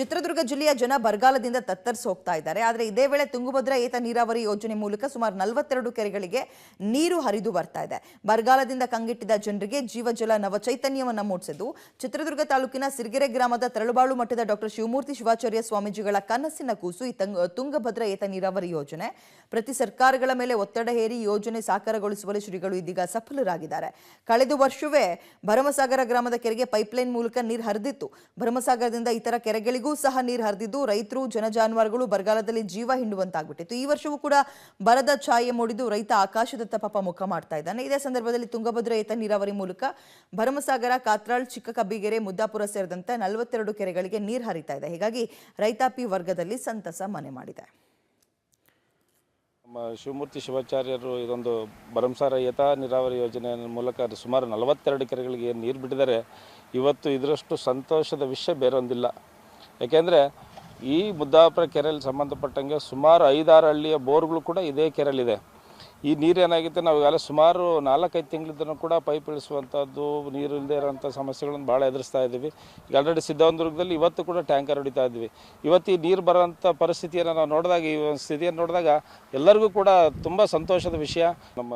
ಚಿತ್ರದುರ್ಗ ಜಿಲ್ಲೆಯ ಜನ ಬರಗಾಲದಿಂದ ತತ್ತರಿಸಿ ಹೋಗ್ತಾ ಇದ್ದಾರೆ. ಆದರೆ ಇದೇ ವೇಳೆ ತುಂಗಭದ್ರಾ ಏತ ನೀರಾವರಿ ಯೋಜನೆ ಮೂಲಕ ಸುಮಾರು ನಲವತ್ತೆರಡು ಕೆರೆಗಳಿಗೆ ನೀರು ಹರಿದು ಬರ್ತಾ ಇದೆ. ಬರಗಾಲದಿಂದ ಕಂಗೆಟ್ಟಿದ್ದ ಜನರಿಗೆ ಜೀವಜಲ ನವಚೈತನ್ಯವನ್ನು ಮೂಡಿಸಿದ್ದು, ಚಿತ್ರದುರ್ಗ ತಾಲೂಕಿನ ಸಿರಿಗೆರೆ ಗ್ರಾಮದ ತರಳುಬಾಳು ಮಠದ ಡಾಕ್ಟರ್ ಶಿವಮೂರ್ತಿ ಶಿವಾಚಾರ್ಯ ಸ್ವಾಮೀಜಿಗಳ ಕನಸಿನ ಕೂಸು ಈ ತುಂಗಭದ್ರಾ ಏತ ನೀರಾವರಿ ಯೋಜನೆ. ಪ್ರತಿ ಸರ್ಕಾರಗಳ ಮೇಲೆ ಒತ್ತಡ ಹೇರಿ ಯೋಜನೆ ಸಾಕಾರಗೊಳಿಸುವಲ್ಲಿ ಶ್ರೀಗಳು ಇದೀಗ ಸಫಲರಾಗಿದ್ದಾರೆ. ಕಳೆದ ವರ್ಷವೇ ಭರಮಸಾಗರ ಗ್ರಾಮದ ಕೆರೆಗೆ ಪೈಪ್ಲೈನ್ ಮೂಲಕ ನೀರು ಹರಿದಿತ್ತು. ಭರಮಸಾಗರದಿಂದ ಇತರ ಕೆರೆಗಳಿಗೂ ಸಹ ನೀರು ಹರಿದಿದ್ದು, ರೈತರು ಜನಜಾನುವಾರುಗಳು ಬರಗಾಲದಲ್ಲಿ ಜೀವ ಹಿಂಡುವಂತಾಗ್ಬಿಟ್ಟಿತ್ತು. ಈ ವರ್ಷವೂ ಕೂಡ ಬರದ ಛಾಯೆ ಮೂಡಿದ್ದು ರೈತ ಆಕಾಶದತ್ತ ಪಾಪ ಮುಖ ಮಾಡ್ತಾ ಇದ್ದಾನೆ. ಇದೇ ಸಂದರ್ಭದಲ್ಲಿ ತುಂಗಭದ್ರಾ ಏತ ನೀರಾವರಿ ಮೂಲಕ ಭರಮಸಾಗರ, ಕಾತ್ರಾಳ್ ಚಿಕ್ಕ ಕಬ್ಬಿಗೆರೆ ಮುದ್ದಾಪುರ ಸೇರಿದಂತೆ ನಲವತ್ತೆರಡು ಕೆರೆಗಳಿಗೆ ನೀರು ಹರಿತಾ ಇದೆ. ಹೀಗಾಗಿ ರೈತಾಪಿ ವರ್ಗದಲ್ಲಿ ಸಂತಸ ಮನೆ ಮಾಡಿದೆ. ಶಿವಮೂರ್ತಿ ಶಿವಾಚಾರ್ಯರು ಇದೊಂದು ಭರಮಸಾರ ಏತ ನೀರಾವರಿ ಯೋಜನೆ ಮೂಲಕ ಸುಮಾರು ನಲವತ್ತೆರಡು ಕೆರೆಗಳಿಗೆ ನೀರು ಬಿಟ್ಟಿದ್ದಾರೆ. ಇವತ್ತು ಇದರಷ್ಟು ಸಂತೋಷದ ವಿಷಯ ಬೇರೊಂದಿಲ್ಲ. ಯಾಕೆಂದರೆ ಈ ಮುದ್ದಾಪುರ ಕೆರೆಯಲ್ಲಿ ಸಂಬಂಧಪಟ್ಟಂಗೆ ಸುಮಾರು ಐದಾರು ಹಳ್ಳಿಯ ಬೋರ್ಗಳು ಕೂಡ ಇದೇ ಕೆರೆಯಲ್ಲಿದೆ. ಈ ನೀರು ಏನಾಗಿತ್ತು ನಾವು ಈಗಾಗಲೇ ಸುಮಾರು ನಾಲ್ಕೈದು ತಿಂಗಳಿಂದನೂ ಕೂಡ ಪೈಪ್ ಇಳಿಸುವಂಥದ್ದು ನೀರು ಇಲ್ಲದೆ ಇರೋಂಥ ಸಮಸ್ಯೆಗಳನ್ನು ಭಾಳ ಎದುರಿಸ್ತಾ ಇದ್ದೀವಿ. ಈಗ ಆಲ್ರೆಡಿ ಸಿದ್ಧವಂದುರ್ಗದಲ್ಲಿ ಇವತ್ತು ಕೂಡ ಟ್ಯಾಂಕರ್ ಹೊಡಿತಾ ಇದ್ವಿ ಇವತ್ತು ಈ ನೀರು ಬರೋಂಥ ಪರಿಸ್ಥಿತಿಯನ್ನು ನಾವು ನೋಡಿದಾಗ, ಈ ಒಂದು ಸ್ಥಿತಿಯನ್ನು ನೋಡಿದಾಗ ಎಲ್ಲರಿಗೂ ಕೂಡ ತುಂಬ ಸಂತೋಷದ ವಿಷಯ. ನಮ್ಮ